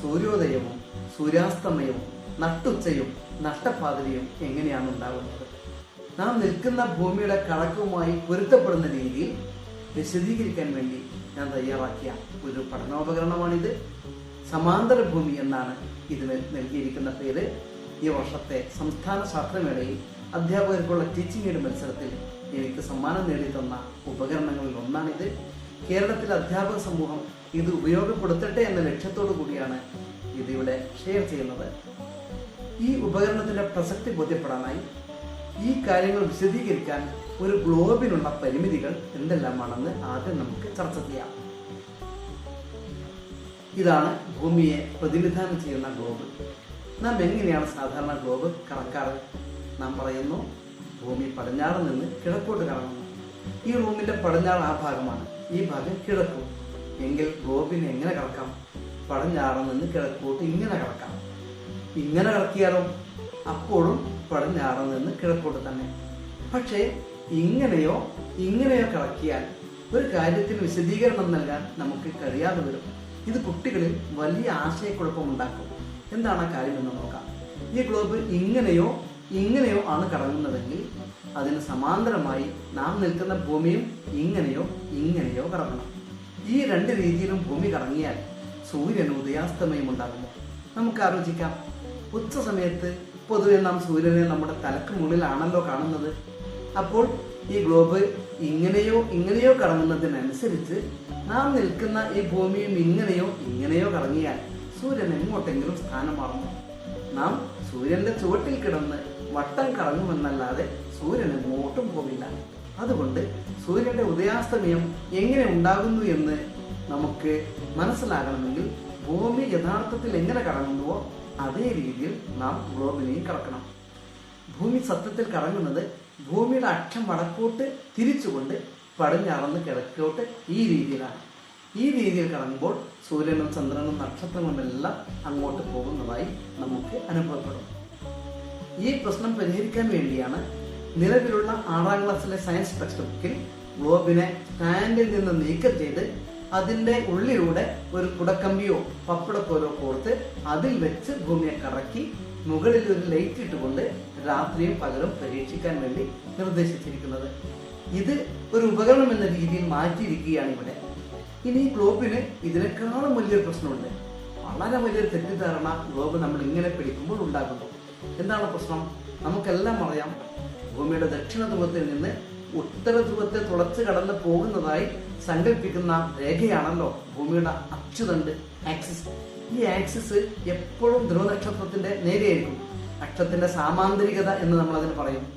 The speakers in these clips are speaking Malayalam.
സൂര്യോദയവും സൂര്യാസ്തമയവും നട്ടുച്ചയും നഷ്ടപാതിരിയും എങ്ങനെയാണ് ഉണ്ടാകുന്നത്? നാം നിൽക്കുന്ന ഭൂമിയുടെ കണക്കുമായി പൊരുത്തപ്പെടുന്ന രീതിയിൽ വിശദീകരിക്കാൻ വേണ്ടി ഞാൻ തയ്യാറാക്കിയ ഒരു പഠനോപകരണമാണിത്. സമാന്തര ഭൂമി എന്നാണ് ഇതിന് നൽകിയിരിക്കുന്ന പേര്. ഈ വർഷത്തെ സംസ്ഥാന ശാസ്ത്രമേളയിൽ അധ്യാപകർക്കുള്ള ടീച്ചിങ് എയ്ഡ് മത്സരത്തിൽ എനിക്ക് സമ്മാനം നേടിത്തന്ന ഉപകരണങ്ങളിൽ ഒന്നാണിത്. കേരളത്തിലെ അധ്യാപക സമൂഹം ഇത് ഉപയോഗപ്പെടുത്തട്ടെ എന്ന ലക്ഷ്യത്തോടു കൂടിയാണ് ഇതിവിടെ ഷെയർ ചെയ്യുന്നത്. ഈ ഉപകരണത്തിന്റെ പ്രസക്തി ബോധ്യപ്പെടാനായി ഈ കാര്യങ്ങൾ വിശദീകരിക്കാൻ ഒരു ഗ്ലോബിനുള്ള പരിമിതികൾ എന്തെല്ലാമാണെന്ന് ആദ്യം നമുക്ക് ചർച്ച ചെയ്യാം. ഇതാണ് ഭൂമിയെ പ്രതിനിധാനം ചെയ്യുന്ന ഗ്ലോബ് നാം എങ്ങനെയാണ് സാധാരണ ഗ്ലോബ് കറക്കാറ് നാം പറയുന്നു ഭൂമി പടിഞ്ഞാറ് നിന്ന് കിഴക്കോട്ട് കറങ്ങുന്നു. ഈ റൂമിന്റെ പടിഞ്ഞാറ് ആ ഭാഗമാണ്. ഈ ഭാഗം കിഴക്കും. എങ്കിൽ ഗോപിന് എങ്ങനെ കറക്കാം പടിഞ്ഞാറ് നിന്ന് കിഴക്കോട്ട് ഇങ്ങനെ കിടക്കാം. ഇങ്ങനെ കിടക്കിയാലോ അപ്പോഴും പടിഞ്ഞാറ് നിന്ന് കിഴക്കോട്ട് തന്നെ. പക്ഷേ ഇങ്ങനെയോ ഇങ്ങനെയോ കിടക്കിയാൽ ഒരു കാര്യത്തിന് വിശദീകരണം നൽകാൻ നമുക്ക് കഴിയാതെ വരും. ഇത് കുട്ടികളിൽ വലിയ ആശയക്കുഴപ്പം ഉണ്ടാക്കും. എന്താണ് ആ കാര്യം എന്ന് നോക്കാം. ഈ ഗ്ലോബ് ഇങ്ങനെയോ ഇങ്ങനെയോ ആണ് കറങ്ങുന്നതെങ്കിൽ അതിന് സമാന്തരമായി നാം നിൽക്കുന്ന ഭൂമിയും ഇങ്ങനെയോ ഇങ്ങനെയോ കറങ്ങണം ഈ രണ്ട് രീതിയിലും ഭൂമി കറങ്ങിയാൽ സൂര്യന് ഉദയാസ്തമയം ഉണ്ടാകുമോ നമുക്ക് ആലോചിക്കാം. ഉച്ച സമയത്ത് പൊതുവെ നാം സൂര്യനെ നമ്മുടെ തലക്ക് മുകളിലാണല്ലോ കാണുന്നത്. അപ്പോൾ ഈ ഗ്ലോബ് ഇങ്ങനെയോ ഇങ്ങനെയോ കറങ്ങുന്നതിനനുസരിച്ച് നാം നിൽക്കുന്ന ഈ ഭൂമിയും ഇങ്ങനെയോ ഇങ്ങനെയോ കറങ്ങിയാൽ സൂര്യൻ എങ്ങോട്ടെങ്കിലും സ്ഥാനം മാറുന്നു നാം സൂര്യന്റെ ചുവട്ടിൽ കിടന്ന് വട്ടം കറങ്ങുമെന്നല്ലാതെ സൂര്യൻ എങ്ങോട്ടും പോകില്ല അതുകൊണ്ട് സൂര്യന്റെ ഉദയാസ്തമയം എങ്ങനെ ഉണ്ടാകുന്നു എന്ന് നമുക്ക് മനസ്സിലാകണമെങ്കിൽ ഭൂമി യഥാർത്ഥത്തിൽ എങ്ങനെ കറങ്ങുന്നുവോ അതേ രീതിയിൽ നാം ഗ്ലോബിനെയും കറക്കണം. ഭൂമി സത്യത്തിൽ കറങ്ങുന്നത് ഭൂമിയുടെ അക്ഷം വടക്കോട്ട് തിരിച്ചുകൊണ്ട് പടിഞ്ഞാറന്ന് കിഴക്കോട്ട് ഈ രീതിയിലാണ്. ഈ രീതിയിൽ കറങ്ങുമ്പോൾ സൂര്യനും ചന്ദ്രനും നക്ഷത്രങ്ങളുമെല്ലാം അങ്ങോട്ട് പോകുന്നതായി നമുക്ക് അനുഭവപ്പെടും. ഈ പ്രശ്നം പരിഹരിക്കാൻ വേണ്ടിയാണ് നിലവിലുള്ള ആറാം ക്ലാസ്സിലെ സയൻസ് ടെക്സ്റ്റ് ബുക്കിൽ ഗ്ലോബിനെ സ്റ്റാൻഡിൽ നിന്ന് നീക്കം ചെയ്ത് അതിന്റെ ഉള്ളിലൂടെ ഒരു കുടക്കമ്പിയോ പപ്പടക്കോലോ കോർത്ത് അതിൽ വെച്ച് ഭൂമിയെ കറക്കി മുകളിൽ ഒരു ലൈറ്റ് ഇട്ടുകൊണ്ട് രാത്രിയും പകലും പരീക്ഷിക്കാൻ വേണ്ടി നിർദ്ദേശിച്ചിരിക്കുന്നത്. ഇത് ഒരു ഉപകരണം എന്ന രീതിയിൽ മാറ്റിയിരിക്കുകയാണ് ഇവിടെ. ഇനി ഗ്ലോബിന് ഇതിനേക്കാളും വലിയൊരു പ്രശ്നമുണ്ട്. വളരെ വലിയൊരു തെറ്റിദ്ധാരണ ഗ്ലോബ് നമ്മൾ ഇങ്ങനെ പിടിക്കുമ്പോൾ ഉണ്ടാകുന്നു എന്താണ് പ്രശ്നം? നമുക്കെല്ലാം അറിയാം. ഭൂമിയുടെ ദക്ഷിണ ധ്രുവത്തിൽ നിന്ന് ഉത്തര ധ്രുവത്തെ തുളച്ച് കടന്ന് പോകുന്നതായി സങ്കല്പിക്കുന്ന രേഖയാണല്ലോ ഭൂമിയുടെ അച്ചുതണ്ട് ആക്സിസ് ഈ ആക്സിസ് എപ്പോഴും ധ്രുവനക്ഷത്രത്തിന്റെ നേരെയായിരിക്കും. അക്ഷത്തിന്റെ സാമാന്തരികത എന്ന് നമ്മൾ അതിന് പറയും.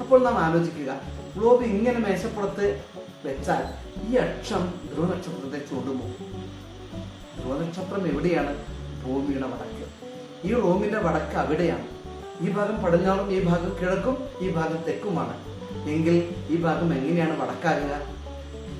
അപ്പോൾ നാം ആലോചിക്കുക ഗ്ലോബ് ഇങ്ങനെ മേശപ്പുറത്ത് വെച്ചാൽ ഈ അക്ഷം ധ്രുവനക്ഷത്രത്തെ ചൂടുമോ? ധ്രുവനക്ഷത്രം എവിടെയാണ്? ഭൂമിയുടെ വടക്ക്. ഈ റൂമിന്റെ വടക്ക് അവിടെയാണ്. ഈ ഭാഗം പടിഞ്ഞാറും ഈ ഭാഗം കിഴക്കും ഈ ഭാഗം തെക്കുമാണ്. എങ്കിൽ ഈ ഭാഗം എങ്ങനെയാണ് വടക്കാകുക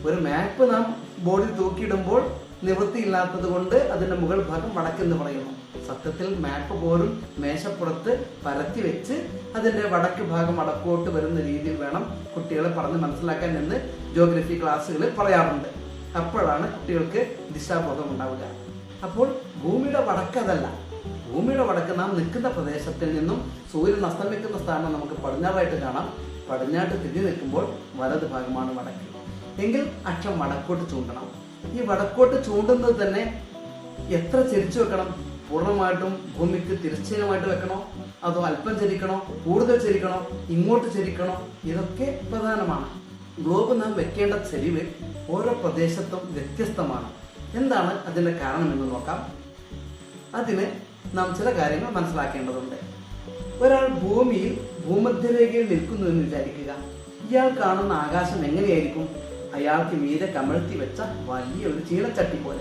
ഒരു മാപ്പ് നാം ബോർഡിൽ തൂക്കിയിടുമ്പോൾ നിവൃത്തിയില്ലാത്തത് കൊണ്ട് അതിന്റെ മുകൾ ഭാഗം വടക്കെന്ന് പറയുന്നു. സത്യത്തിൽ മാപ്പ് പോലും മേശപ്പുറത്ത് പരത്തി വെച്ച് അതിന്റെ വടക്ക് ഭാഗം വടക്കോട്ട് വരുന്ന രീതിയിൽ വേണം കുട്ടികളെ പറഞ്ഞ് മനസ്സിലാക്കാൻ എന്ന് ജോഗ്രഫി ക്ലാസ്സുകളിൽ പറയാറുണ്ട്. അപ്പോഴാണ് കുട്ടികൾക്ക് ദിശാബോധം ഉണ്ടാവുക. അപ്പോൾ ഭൂമിയുടെ വടക്ക് അതല്ല. ഭൂമിയുടെ വടക്ക് നാം നിൽക്കുന്ന പ്രദേശത്തിൽ നിന്നും സൂര്യൻ അസ്തമിക്കുന്ന സ്ഥാനം നമുക്ക് പടിഞ്ഞാറായിട്ട് കാണാം. പടിഞ്ഞാട്ട് തിരി നിൽക്കുമ്പോൾ വലത് ഭാഗമാണ് വടക്ക്. എങ്കിൽ അക്ഷം വടക്കോട്ട് ചൂണ്ടണം. ഈ വടക്കോട്ട് ചൂണ്ടുന്നത് തന്നെ എത്ര ചരിച്ചു വെക്കണം? പൂർണമായിട്ടും ഭൂമിക്ക് തിരശ്ചീനമായിട്ട് വെക്കണോ? അതോ അല്പം ചരിക്കണോ? കൂടുതൽ ചരിക്കണോ? ഇങ്ങോട്ട് ചരിക്കണോ? ഇതൊക്കെ പ്രധാനമാണ്. ഗ്ലോബ് നാം വെക്കേണ്ട ചെരിവ് ഓരോ പ്രദേശത്തും വ്യത്യസ്തമാണ്. എന്താണ് അതിന്റെ കാരണമെന്ന് നോക്കാം. അതിന് നാം ചില കാര്യങ്ങൾ മനസ്സിലാക്കേണ്ടതുണ്ട്. ഒരാൾ ഭൂമിയിൽ ഭൂമധ്യരേഖയിൽ നിൽക്കുന്നു എന്ന് വിചാരിക്കുക. ഇയാൾ കാണുന്ന ആകാശം എങ്ങനെയായിരിക്കും? അയാൾക്ക് മീതെ കമഴ്ത്തി വെച്ച വലിയ ഒരു ചീനച്ചട്ടി പോലെ.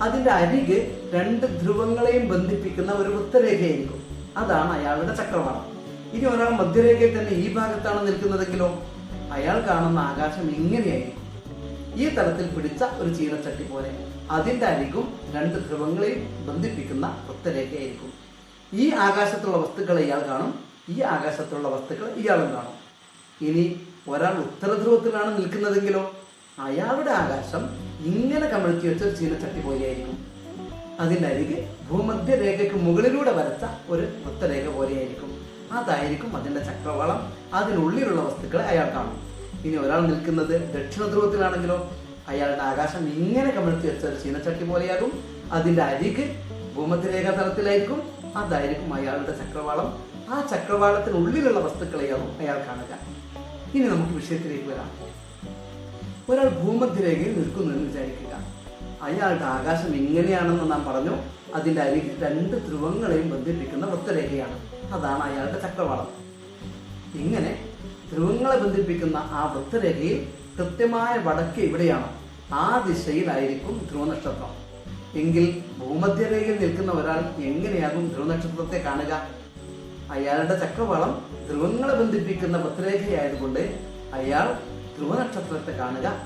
അതിന്റെ അരിക് രണ്ട് ധ്രുവങ്ങളെയും ബന്ധിപ്പിക്കുന്ന ഒരു വൃത്തരേഖയായിരിക്കും. അതാണ് അയാളുടെ ചക്രവാളം. ഇനി ഒരാൾ മധ്യരേഖയിൽ തന്നെ ഈ ഭാഗത്താണ് നിൽക്കുന്നതെങ്കിലോ? അയാൾ കാണുന്ന ആകാശം ഇങ്ങനെയായിരിക്കും. ഈ തലത്തിൽ പിടിച്ച ഒരു ചീനച്ചട്ടി പോലെ. അതിന്റെ അരികും രണ്ട് ധ്രുവങ്ങളെയും ബന്ധിപ്പിക്കുന്ന ഒത്തരേഖയായിരിക്കും ഈ ആകാശത്തുള്ള വസ്തുക്കളെ ഇയാൾ കാണും ഈ ആകാശത്തുള്ള വസ്തുക്കൾ ഇയാളും കാണും. ഇനി ഒരാൾ ഉത്തരധ്രുവത്തിലാണ് നിൽക്കുന്നതെങ്കിലോ അയാളുടെ ആകാശം ഇങ്ങനെ കമഴ്ത്തി വെച്ച ഒരു ചീനച്ചട്ടി പോലെയായിരിക്കും. അതിന്റെ അരികെ ഭൂമധ്യരേഖയ്ക്ക് മുകളിലൂടെ വരച്ച ഒരു വൃത്തരേഖ പോലെയായിരിക്കും. അതായിരിക്കും അതിന്റെ ചക്രവാളം. അതിനുള്ളിലുള്ള വസ്തുക്കളെ അയാൾ കാണും. ഇനി ഒരാൾ നിൽക്കുന്നത് ദക്ഷിണ ധ്രുവത്തിലാണെങ്കിലോ അയാളുടെ ആകാശം ഇങ്ങനെ കമിഴ്ത്തി വെച്ച ചീനച്ചട്ടി പോലെയാകും. അതിന്റെ അരിക്ക് ഭൂമധ്യരേഖ തലത്തിലായിരിക്കും അതായിരിക്കും അയാളുടെ ചക്രവാളം. ആ ചക്രവാളത്തിനുള്ളിലുള്ള വസ്തുക്കളെയാവും അയാൾ കാണുക. ഇനി നമുക്ക് വിഷയത്തിലേക്ക് വരാം. ഒരാൾ ഭൂമധ്യരേഖയിൽ നിൽക്കുന്നു എന്ന് വിചാരിക്കുക. അയാളുടെ ആകാശം എങ്ങനെയാണെന്ന് നാം പറഞ്ഞു. അതിന്റെ അരികിൽ രണ്ട് ധ്രുവങ്ങളെയും ബന്ധിപ്പിക്കുന്ന വൃത്തരേഖയാണ്. അതാണ് അയാളുടെ ചക്രവാളം. ഇങ്ങനെ ധ്രുവങ്ങളെ ബന്ധിപ്പിക്കുന്ന ആ വൃത്തരേഖയിൽ കൃത്യമായ വടക്ക് എവിടെയാണ് ആ ദിശയിലായിരിക്കും ധ്രുവ നക്ഷത്രം എങ്കിൽ ഭൂമധ്യരേഖയിൽ നിൽക്കുന്ന ഒരാൾ എങ്ങനെയാകും ധ്രുവ നക്ഷത്രത്തെ കാണുക? അയാളുടെ ചക്രവാളം ധ്രുവങ്ങളെ ബന്ധിപ്പിക്കുന്ന പത്രരേഖയായതുകൊണ്ട് അയാൾ ധ്രുവ നക്ഷത്രത്തെ കാണുക.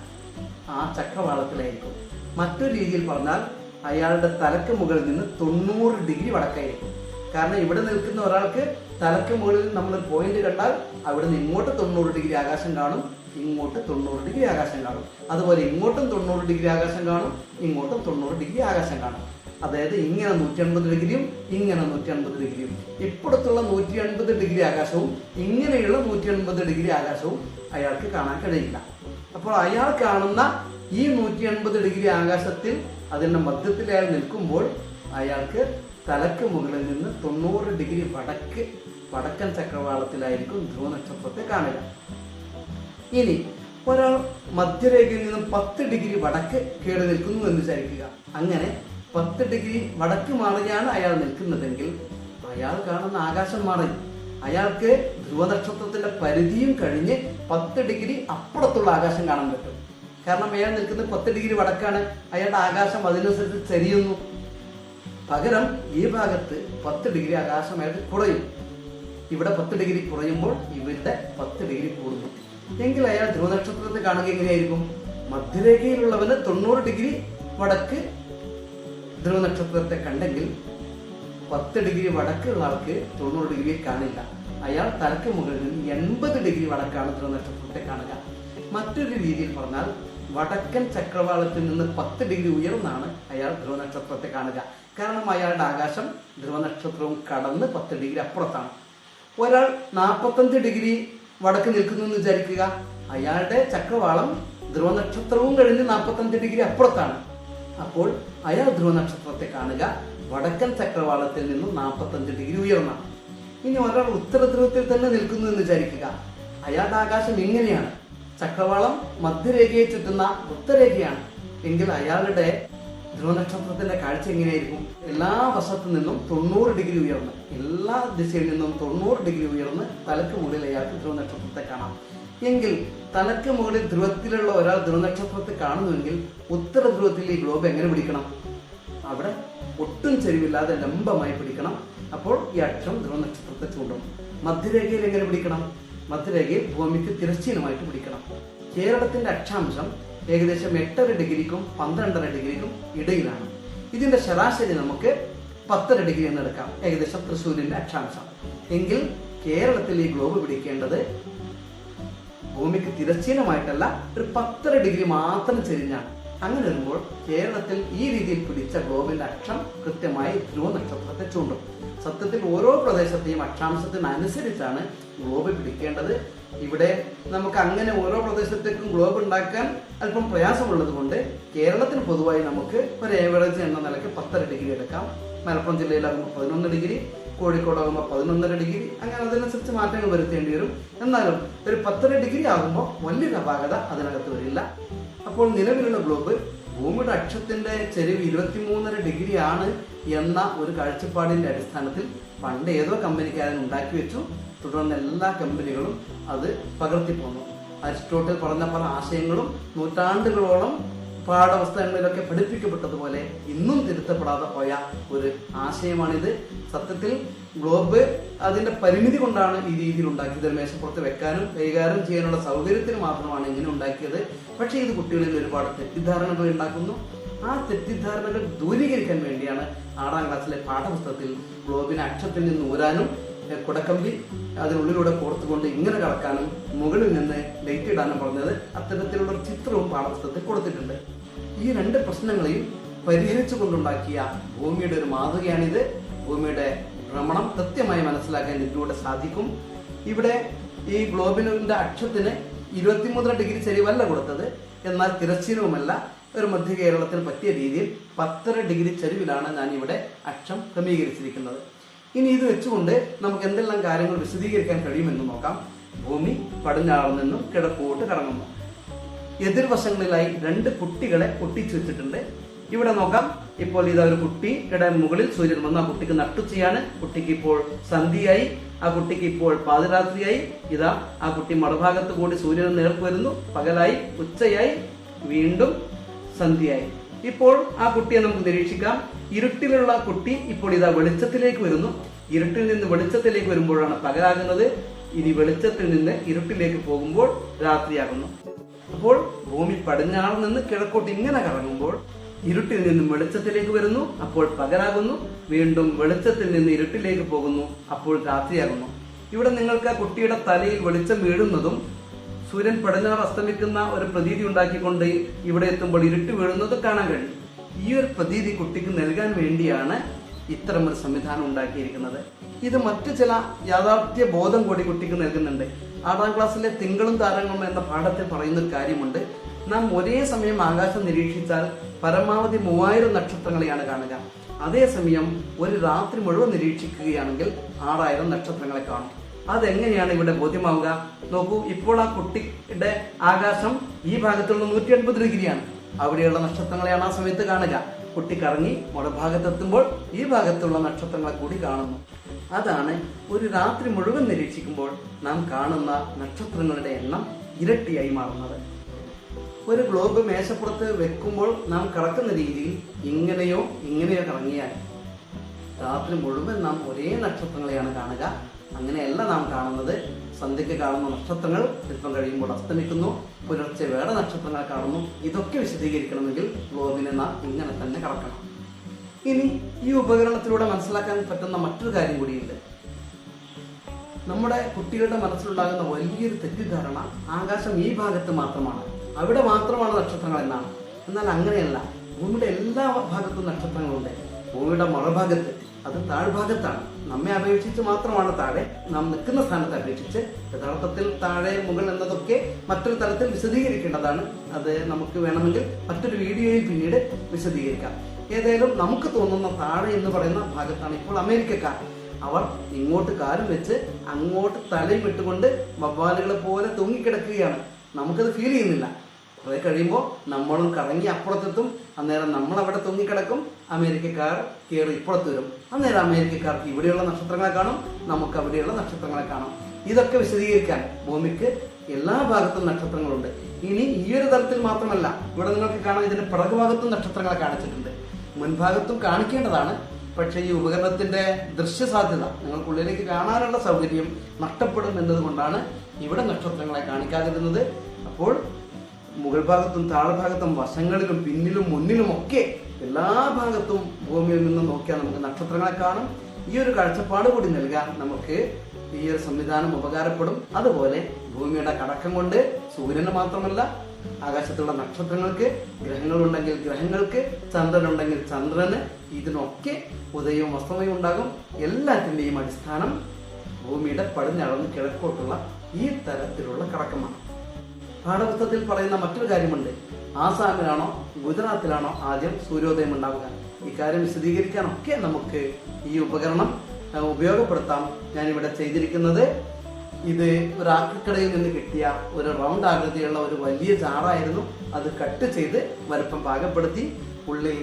ആ ചക്രവാളത്തിലായിരിക്കും. മറ്റൊരു രീതിയിൽ പറഞ്ഞാൽ അയാളുടെ തലക്ക് മുകളിൽ നിന്ന് തൊണ്ണൂറ് ഡിഗ്രി വടക്കായിരിക്കും. കാരണം ഇവിടെ നിൽക്കുന്ന ഒരാൾക്ക് തലക്ക് മുകളിൽ നമ്മൾ പോയിന്റ് കണ്ടാൽ അവിടെ നിന്ന് ഇങ്ങോട്ട് തൊണ്ണൂറ് ഡിഗ്രി ആകാശം കാണും ഇങ്ങോട്ട് തൊണ്ണൂറ് ഡിഗ്രി ആകാശം കാണും. അതുപോലെ ഇങ്ങോട്ടും തൊണ്ണൂറ് ഡിഗ്രി ആകാശം കാണും ഇങ്ങോട്ടും തൊണ്ണൂറ് ഡിഗ്രി ആകാശം കാണും. അതായത് ഇങ്ങനെ നൂറ്റി അൻപത് ഡിഗ്രിയും ഇങ്ങനെ നൂറ്റി അൻപത് ഡിഗ്രിയും. ഇപ്പുറത്തുള്ള നൂറ്റി അൻപത് ഡിഗ്രി ആകാശവും ഇങ്ങനെയുള്ള നൂറ്റി അൻപത് ഡിഗ്രി ആകാശവും അയാൾക്ക് കാണാൻ കഴിയില്ല. അപ്പോൾ അയാൾ കാണുന്ന ഈ നൂറ്റി അൻപത് ഡിഗ്രി ആകാശത്തിൽ അതിന്റെ മധ്യത്തിൽ അയാൾ നിൽക്കുമ്പോൾ അയാൾക്ക് തലക്ക് മുകളിൽ നിന്ന് തൊണ്ണൂറ് ഡിഗ്രി വടക്ക് വടക്കൻ ചക്രവാളത്തിലായിരിക്കും ധ്രുവ നക്ഷത്രത്തെ കാണുക. ഇനി ഒരാൾ മധ്യരേഖയിൽ നിന്നും പത്ത് ഡിഗ്രി വടക്ക് കേട് നിൽക്കുന്നു എന്ന് വിചാരിക്കുക. അങ്ങനെ പത്ത് ഡിഗ്രി വടക്ക് മാറിയാണ് അയാൾ നിൽക്കുന്നതെങ്കിൽ അയാൾ കാണുന്ന ആകാശം മാറി. അയാൾക്ക് ധ്രുവനക്ഷത്രത്തിന്റെ പരിധിയും കഴിഞ്ഞ് പത്ത് ഡിഗ്രി അപ്പുറത്തുള്ള ആകാശം കാണാൻ പറ്റും. കാരണം അയാൾ നിൽക്കുന്നത് പത്ത് ഡിഗ്രി വടക്കാണ്. അയാളുടെ ആകാശം അതിനനുസരിച്ച് ചെരിയുന്നു. പകരം ഈ ഭാഗത്ത് പത്ത് ഡിഗ്രി ആകാശമായിട്ട് കുറയും. ഇവിടെ പത്ത് ഡിഗ്രി കുറയുമ്പോൾ ഇവിടെ പത്ത് ഡിഗ്രി കൂടുന്നു. എങ്കിൽ അയാൾ ധ്രുവനക്ഷത്രത്തെ കാണുക എങ്ങനെയായിരിക്കും? മധ്യരേഖയിലുള്ളവന് തൊണ്ണൂറ് ഡിഗ്രി വടക്ക് ധ്രുവനക്ഷത്രത്തെ കണ്ടെങ്കിൽ പത്ത് ഡിഗ്രി വടക്കുള്ള ആൾക്ക് തൊണ്ണൂറ് ഡിഗ്രി കാണില്ല. അയാൾ തലക്ക് മുകളിൽ നിന്ന് എൺപത് ഡിഗ്രി വടക്കാണ് ധ്രുവനക്ഷത്രത്തെ കാണുക. മറ്റൊരു രീതിയിൽ പറഞ്ഞാൽ വടക്കൻ ചക്രവാളത്തിൽ നിന്ന് പത്ത് ഡിഗ്രി ഉയർന്നാണ് അയാൾ ധ്രുവനക്ഷത്രത്തെ കാണുക. കാരണം അയാളുടെ ആകാശം ധ്രുവനക്ഷത്രവും കടന്ന് പത്ത് ഡിഗ്രി അപ്പുറത്താണ്. ഒരാൾ നാൽപ്പത്തഞ്ച് ഡിഗ്രി വടക്ക് നിൽക്കുന്നു എന്ന് വിചാരിക്കുക. അയാളുടെ ചക്രവാളം ധ്രുവനക്ഷത്രവും കഴിഞ്ഞ് നാൽപ്പത്തഞ്ച് ഡിഗ്രി അപ്പുറത്താണ്. അപ്പോൾ അയാൾ ധ്രുവനക്ഷത്രത്തെ കാണുക. വടക്കൻ ചക്രവാളത്തിൽ നിന്നും നാൽപ്പത്തഞ്ച് ഡിഗ്രി ഉയർന്നാണ് ഇനി ഒരാൾ ഉത്തര ധ്രുവത്തിൽ തന്നെ നിൽക്കുന്നു എന്ന് വിചാരിക്കുക. അയാളുടെ ആകാശം ഇങ്ങനെയാണ്. ചക്രവാളം മധ്യരേഖയെ ചുറ്റുന്ന ഉത്തരേഖയാണ് എങ്കിൽ അയാളുടെ ധ്രുവനക്ഷത്രത്തിന്റെ കാഴ്ച എങ്ങനെയായിരിക്കും? എല്ലാ വശത്തു നിന്നും തൊണ്ണൂറ് ഡിഗ്രി ഉയർന്ന് എല്ലാ ദിശയിൽ നിന്നും തൊണ്ണൂറ് ഡിഗ്രി ഉയർന്ന് തലക്ക് മുകളിൽ അയാൾക്ക് ധ്രുവനക്ഷത്രത്തെ കാണാം. എങ്കിൽ തലക്ക് മുകളിൽ ധ്രുവത്തിലുള്ള ഒരാൾ ധ്രുവനക്ഷത്രത്തെ കാണുന്നുവെങ്കിൽ ഉത്തര ധ്രുവത്തിൽ ഈ ഗ്ലോബ് എങ്ങനെ പിടിക്കണം? അവിടെ ഒട്ടും ചെരിവില്ലാതെ ലംബമായി പിടിക്കണം. അപ്പോൾ ഈ അക്ഷം ധ്രുവനക്ഷത്രത്തെ ചൂണ്ടും. മധ്യരേഖയിൽ എങ്ങനെ പിടിക്കണം? മധ്യരേഖയിൽ ഭൂമിക്ക് തിരശ്ചീനമായിട്ട് പിടിക്കണം. കേരളത്തിന്റെ അക്ഷാംശം ഏകദേശം എട്ടര ഡിഗ്രിക്കും പന്ത്രണ്ടര ഡിഗ്രിക്കും ഇടയിലാണ്. ഇതിന്റെ ശരാശരി നമുക്ക് പത്തര ഡിഗ്രി എന്ന് എടുക്കാം. ഏകദേശം തൃശ്ശൂരിന്റെ അക്ഷാംശം. എങ്കിൽ കേരളത്തിൽ ഈ ഗ്ലോബ് പിടിക്കേണ്ടത് ഭൂമിക്ക് തിരശ്ചീനമായിട്ടല്ല ഒരു പത്തര ഡിഗ്രി മാത്രം ചെരിഞ്ഞാണ്. അങ്ങനെ വരുമ്പോൾ കേരളത്തിൽ ഈ രീതിയിൽ പിടിച്ച ഗ്ലോബിന്റെ അക്ഷം കൃത്യമായി ധ്രുവ നക്ഷത്രത്തെ ചൂണ്ടും. സത്യത്തിൽ ഓരോ പ്രദേശത്തെയും അക്ഷാംശത്തിനനുസരിച്ചാണ് ഗ്ലോബ് പിടിക്കേണ്ടത്. ഇവിടെ നമുക്ക് അങ്ങനെ ഓരോ പ്രദേശത്തേക്കും ഗ്ലോബ് ഉണ്ടാക്കാൻ അല്പം പ്രയാസമുള്ളത് കൊണ്ട് കേരളത്തിന് പൊതുവായി നമുക്ക് ഒരു ഏവറേജ് എന്ന നിലയ്ക്ക് പത്തര ഡിഗ്രി എടുക്കാം. മലപ്പുറം ജില്ലയിലാകുമ്പോൾ പതിനൊന്ന് ഡിഗ്രി കോഴിക്കോടാകുമ്പോൾ പതിനൊന്നര ഡിഗ്രി അങ്ങനെ അതിനനുസരിച്ച് മാറ്റങ്ങൾ വരുത്തേണ്ടി വരും. എന്നാലും ഒരു പത്തര ഡിഗ്രി ആകുമ്പോൾ വലിയൊരു അപാകത അതിനകത്ത് വരില്ല. അപ്പോൾ നിലവിലുള്ള ഗ്ലോബ് ഭൂമിയുടെ അക്ഷത്തിന്റെ ചെരിവ് ഇരുപത്തിമൂന്നര ആണ് എന്ന ഒരു കാഴ്ചപ്പാടിന്റെ അടിസ്ഥാനത്തിൽ പണ്ട് ഏതോ കമ്പനിക്കാരൻ ഉണ്ടാക്കി വെച്ചു. തുടർന്ന് എല്ലാ കമ്പനികളും അത് പകർത്തിപ്പോന്നു അരിസ്റ്റോട്ടിൽ പറഞ്ഞ പല ആശയങ്ങളും നൂറ്റാണ്ടുകളോളം പാഠപുസ്തകങ്ങളിലൊക്കെ പഠിപ്പിക്കപ്പെട്ടതുപോലെ ഇന്നും തിരുത്തപ്പെടാതെ പോയ ഒരു ആശയമാണിത്. സത്യത്തിൽ ഗ്ലോബ് അതിന്റെ പരിമിതി കൊണ്ടാണ് ഈ രീതിയിൽ ഉണ്ടാക്കിയത്. മേശപ്പുറത്ത് വെക്കാനും കൈകാര്യം ചെയ്യാനുള്ള സൗകര്യത്തിന് മാത്രമാണ് ഇങ്ങനെ ഉണ്ടാക്കിയത്. പക്ഷേ ഇത് കുട്ടികളിൽ ഒരുപാട് തെറ്റിദ്ധാരണകൾ ഉണ്ടാക്കുന്നു. ആ തെറ്റിദ്ധാരണകൾ ദൂരീകരിക്കാൻ വേണ്ടിയാണ് ആറാം ക്ലാസ്സിലെ പാഠപുസ്തകത്തിൽ ഗ്ലോബിനെ അക്ഷത്തിൽ നിന്ന് ഊരാനും കുടക്കമ്പി അതിനുള്ളിലൂടെ കോർത്തുകൊണ്ട് ഇങ്ങനെ കടക്കാനും മുകളിൽ നിന്ന് ലൈറ്റ് ഇടാനും പറഞ്ഞത് അത്തരത്തിലുള്ള ചിത്രവും പാഠപുസ്തകത്തിൽ കൊടുത്തിട്ടുണ്ട്. ഈ രണ്ട് പ്രശ്നങ്ങളെയും പരിഹരിച്ചു കൊണ്ടുണ്ടാക്കിയ ഭൂമിയുടെ ഒരു മാതൃകയാണിത്. ഭൂമിയുടെ ഭ്രമണം കൃത്യമായി മനസ്സിലാക്കാൻ ഇതിലൂടെ സാധിക്കും. ഇവിടെ ഈ ഗ്ലോബിന്റെ അക്ഷത്തിന് ഇരുപത്തിമൂന്ന് ഡിഗ്രി ചരിവല്ല കൊടുത്തത്. എന്നാൽ തിരശ്ചീനവുമല്ല ഒരു മധ്യ കേരളത്തിന് പറ്റിയ രീതിയിൽ പത്തര ഡിഗ്രി ചെരിവിലാണ് ഞാൻ ഇവിടെ അക്ഷം ക്രമീകരിച്ചിരിക്കുന്നത്. ഇനി ഇത് വെച്ചുകൊണ്ട് നമുക്ക് എന്തെല്ലാം കാര്യങ്ങൾ വിശദീകരിക്കാൻ കഴിയുമെന്ന് നോക്കാം. ഭൂമി പടിഞ്ഞാറിൽ നിന്നും കിഴക്കോട്ട് കറങ്ങുന്നു എതിർവശങ്ങളിലായി രണ്ട് കുട്ടികളെ ഒട്ടിച്ചു വെച്ചിട്ടുണ്ട്. ഇവിടെ നോക്കാം. ഇപ്പോൾ ഇതാ ഒരു കുട്ടി. കുട്ടിയുടെ മുകളിൽ സൂര്യൻ വന്നു. ആ കുട്ടിക്ക് നട്ടുച്ചയാണ് കുട്ടിക്ക് ഇപ്പോൾ സന്ധ്യയായി. ആ കുട്ടിക്ക് ഇപ്പോൾ പാതിരാത്രിയായി. ഇതാ ആ കുട്ടി മറുഭാഗത്ത് കൂടി സൂര്യൻ നേർക്ക് വരുന്നു. പകലായി ഉച്ചയായി വീണ്ടും സന്ധ്യയായി. ഇപ്പോൾ ആ കുട്ടിയെ നമുക്ക് നിരീക്ഷിക്കാം. ഇരുട്ടിലുള്ള കുട്ടി ഇപ്പോൾ ഇതാ വെളിച്ചത്തിലേക്ക് വരുന്നു. ഇരുട്ടിൽ നിന്ന് വെളിച്ചത്തിലേക്ക് വരുമ്പോഴാണ് പകലാകുന്നത്. ഇനി വെളിച്ചത്തിൽ നിന്ന് ഇരുട്ടിലേക്ക് പോകുമ്പോൾ രാത്രിയാകുന്നു. അപ്പോൾ ഭൂമി പടിഞ്ഞാറ് നിന്ന് കിഴക്കോട്ട് ഇങ്ങനെ കറങ്ങുമ്പോൾ ഇരുട്ടിൽ നിന്നും വെളിച്ചത്തിലേക്ക് വരുന്നു. അപ്പോൾ പകലാകുന്നു. വീണ്ടും വെളിച്ചത്തിൽ നിന്ന് ഇരുട്ടിലേക്ക് പോകുന്നു. അപ്പോൾ രാത്രിയാകുന്നു. ഇവിടെ നിങ്ങൾക്ക് ആ കുട്ടിയുടെ തലയിൽ വെളിച്ചം വീഴുന്നതും സൂര്യൻ പടിഞ്ഞാറ് അസ്തമിക്കുന്ന ഒരു പ്രതീതി ഉണ്ടാക്കിക്കൊണ്ട് ഇവിടെ എത്തുമ്പോൾ ഇരുട്ട് വീഴുന്നത് കാണാൻ കഴിയും. ഈ ഒരു പ്രതീതി കുട്ടിക്ക് നൽകാൻ വേണ്ടിയാണ് ഇത്തരം ഒരു സംവിധാനം ഉണ്ടാക്കിയിരിക്കുന്നത്. ഇത് മറ്റു ചില യാഥാർത്ഥ്യ ബോധം കൂടി കുട്ടിക്ക് നൽകുന്നുണ്ട്. ആറാം ക്ലാസ്സിലെ തിങ്കളും താരങ്ങളും എന്ന പാഠത്തിൽ പറയുന്ന ഒരു കാര്യമുണ്ട്. നാം ഒരേ സമയം ആകാശം നിരീക്ഷിച്ചാൽ പരമാവധി മൂവായിരം നക്ഷത്രങ്ങളെയാണ് കാണുക. അതേസമയം ഒരു രാത്രി മുഴുവൻ നിരീക്ഷിക്കുകയാണെങ്കിൽ ആറായിരം നക്ഷത്രങ്ങളെ കാണും. അതെങ്ങനെയാണ് ഇവിടെ ബോധ്യമാവുക? നോക്കൂ ഇപ്പോൾ ആ കുട്ടിയുടെ ആകാശം ഈ ഭാഗത്തുള്ള നൂറ്റി എൺപത് ഡിഗ്രിയാണ്. അവിടെയുള്ള നക്ഷത്രങ്ങളെയാണ് ആ സമയത്ത് കാണുക. കുട്ടി കറങ്ങി മുളഭാഗത്തെത്തുമ്പോൾ ഈ ഭാഗത്തുള്ള നക്ഷത്രങ്ങളെ കൂടി കാണുന്നു. അതാണ് ഒരു രാത്രി മുഴുവൻ നിരീക്ഷിക്കുമ്പോൾ നാം കാണുന്ന നക്ഷത്രങ്ങളുടെ എണ്ണം ഇരട്ടിയായി മാറുന്നത്. ഒരു ഗ്ലോബ് മേശപ്പുറത്ത് വെക്കുമ്പോൾ നാം കറക്കുന്ന രീതിയിൽ ഇങ്ങനെയോ ഇങ്ങനെയോ കറങ്ങിയാൽ രാത്രി മുഴുവൻ നാം ഒരേ നക്ഷത്രങ്ങളെയാണ് കാണുക. അങ്ങനെയല്ല നാം കാണുന്നത്. സന്ധ്യയ്ക്ക് കാണുന്ന നക്ഷത്രങ്ങൾ അല്പം കഴിയുമ്പോൾ അസ്തമിക്കുന്നു. പുലർച്ചെ വേറെ നക്ഷത്രങ്ങൾ കാണുന്നു. ഇതൊക്കെ വിശദീകരിക്കണമെങ്കിൽ ഗ്ലോബിനെ നാം ഇങ്ങനെ തന്നെ കറക്കണം ഇനി ഈ ഉപകരണത്തിലൂടെ മനസ്സിലാക്കാൻ പറ്റുന്ന മറ്റൊരു കാര്യം കൂടിയുണ്ട്. നമ്മുടെ കുട്ടികളുടെ മനസ്സിലുണ്ടാകുന്ന വലിയൊരു തെറ്റിദ്ധാരണ ആകാശം ഈ ഭാഗത്ത് മാത്രമാണ്. അവിടെ മാത്രമാണ് നക്ഷത്രങ്ങൾ എന്നാണ്. എന്നാൽ അങ്ങനെയല്ല. ഭൂമിയുടെ എല്ലാ ഭാഗത്തും നക്ഷത്രങ്ങളുണ്ട്. ഭൂമിയുടെ മറുഭാഗത്ത് അത് താഴ്ഭാഗത്താണ്. നമ്മെ അപേക്ഷിച്ച് മാത്രമാണ് താഴെ. നാം നിൽക്കുന്ന സ്ഥാനത്തെ അപേക്ഷിച്ച് യഥാർത്ഥത്തിൽ താഴെ മുകൾ എന്നതൊക്കെ മറ്റൊരു തലത്തിൽ വിശദീകരിക്കേണ്ടതാണ്. അത് നമുക്ക് വേണമെങ്കിൽ മറ്റൊരു വീഡിയോയിൽ പിന്നീട് വിശദീകരിക്കാം. ഏതായാലും നമുക്ക് തോന്നുന്ന താഴെ എന്ന് പറയുന്ന ഭാഗത്താണ് ഇപ്പോൾ അമേരിക്കക്കാർ. അവർ ഇങ്ങോട്ട് കാലും വെച്ച് അങ്ങോട്ട് തലയും ഇട്ടുകൊണ്ട് വവ്വാലുകളെ പോലെ തൂങ്ങിക്കിടക്കുകയാണ്. നമുക്കത് ഫീൽ ചെയ്യുന്നില്ല. കുറെ കഴിയുമ്പോൾ നമ്മളും കറങ്ങി അപ്പുറത്തെത്തും. അന്നേരം നമ്മൾ അവിടെ തൂങ്ങിക്കിടക്കും അമേരിക്കക്കാർ കയറി ഇപ്പുറത്ത് വരും. അന്നേരം അമേരിക്കക്കാർക്ക് ഇവിടെയുള്ള നക്ഷത്രങ്ങളെ കാണും നമുക്ക് അവിടെയുള്ള നക്ഷത്രങ്ങളെ കാണും. ഇതൊക്കെ വിശദീകരിക്കാൻ ഭൂമിക്ക് എല്ലാ ഭാഗത്തും നക്ഷത്രങ്ങളുണ്ട്. ഇനി ഈ ഒരു തരത്തിൽ മാത്രമല്ല ഇവിടെ നിങ്ങൾക്ക് കാണാം ഇതിന്റെ പിറകുഭാഗത്തും നക്ഷത്രങ്ങളെ കാണിച്ചിട്ടുണ്ട്. മുൻഭാഗത്തും കാണിക്കേണ്ടതാണ് പക്ഷേ ഈ ഉപകരണത്തിന്റെ ദൃശ്യസാധ്യത നിങ്ങൾക്കുള്ളിലേക്ക് കാണാനുള്ള സൗകര്യം നഷ്ടപ്പെടും എന്നതുകൊണ്ടാണ് ഇവിടെ നക്ഷത്രങ്ങളെ കാണിക്കാതിരുന്നത്. അപ്പോൾ മുകൾ ഭാഗത്തും താഴ്ഭാഗത്തും വശങ്ങളിലും പിന്നിലും മുന്നിലും ഒക്കെ എല്ലാ ഭാഗത്തും ഭൂമിയിൽ നിന്ന് നോക്കിയാൽ നമുക്ക് നക്ഷത്രങ്ങളെ കാണാം. ഈ ഒരു കാഴ്ചപ്പാട് കൂടി നൽകാൻ നമുക്ക് ഈ ഒരു സംവിധാനം ഉപകാരപ്പെടും. അതുപോലെ ഭൂമിയുടെ കടക്കം കൊണ്ട് സൂര്യന് മാത്രമല്ല ആകാശത്തുള്ള നക്ഷത്രങ്ങൾക്ക് ഗ്രഹങ്ങളുണ്ടെങ്കിൽ ഗ്രഹങ്ങൾക്ക് ചന്ദ്രനുണ്ടെങ്കിൽ ചന്ദ്രന് ഇതിനൊക്കെ ഉദയവും അസ്തമയവും ഉണ്ടാകും. എല്ലാത്തിന്റെയും അടിസ്ഥാനം ഭൂമിയുടെ പടിഞ്ഞളന്ന് കിഴക്കോട്ടുള്ള ഈ തരത്തിലുള്ള കറക്കമാണ് പാഠപുസ്തകത്തിൽ പറയുന്ന മറ്റൊരു കാര്യമുണ്ട്. ആസാമിലാണോ ഗുജറാത്തിലാണോ ആദ്യം സൂര്യോദയം ഉണ്ടാവുക? ഇക്കാര്യം വിശദീകരിക്കാനൊക്കെ നമുക്ക് ഈ ഉപകരണം ഉപയോഗപ്പെടുത്താം. ഞാനിവിടെ ചെയ്തിരിക്കുന്നത് ഇത് ഒരു ആക്രിക്കടയിൽ നിന്ന് കിട്ടിയ ഒരു റൗണ്ട് ആകൃതിയുള്ള ഒരു വലിയ ജാറായിരുന്നു. അത് കട്ട് ചെയ്ത് വലുപ്പം പാകപ്പെടുത്തി ഉള്ളിൽ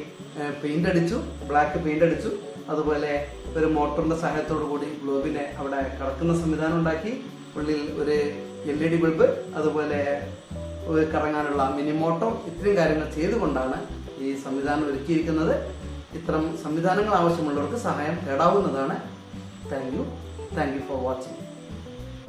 പെയിന്റ് അടിച്ചു ബ്ലാക്ക് പെയിന്റ് അടിച്ചു. അതുപോലെ ഒരു മോട്ടറിന്റെ സഹായത്തോടു കൂടി ഗ്ലോബിനെ അവിടെ കടക്കുന്ന സംവിധാനം ഉണ്ടാക്കി. ഉള്ളിൽ ഒരു എൽ ഇ ഡി ബൾബ് അതുപോലെ കറങ്ങാനുള്ള മിനിമോട്ടോ ഇത്രയും കാര്യങ്ങൾ ചെയ്തുകൊണ്ടാണ് ഈ സംവിധാനം ഒരുക്കിയിരിക്കുന്നത്. ഇത്തരം സംവിധാനങ്ങൾ ആവശ്യമുള്ളവർക്ക് സഹായം തേടാവുന്നതാണ്. Thank you thank you for watching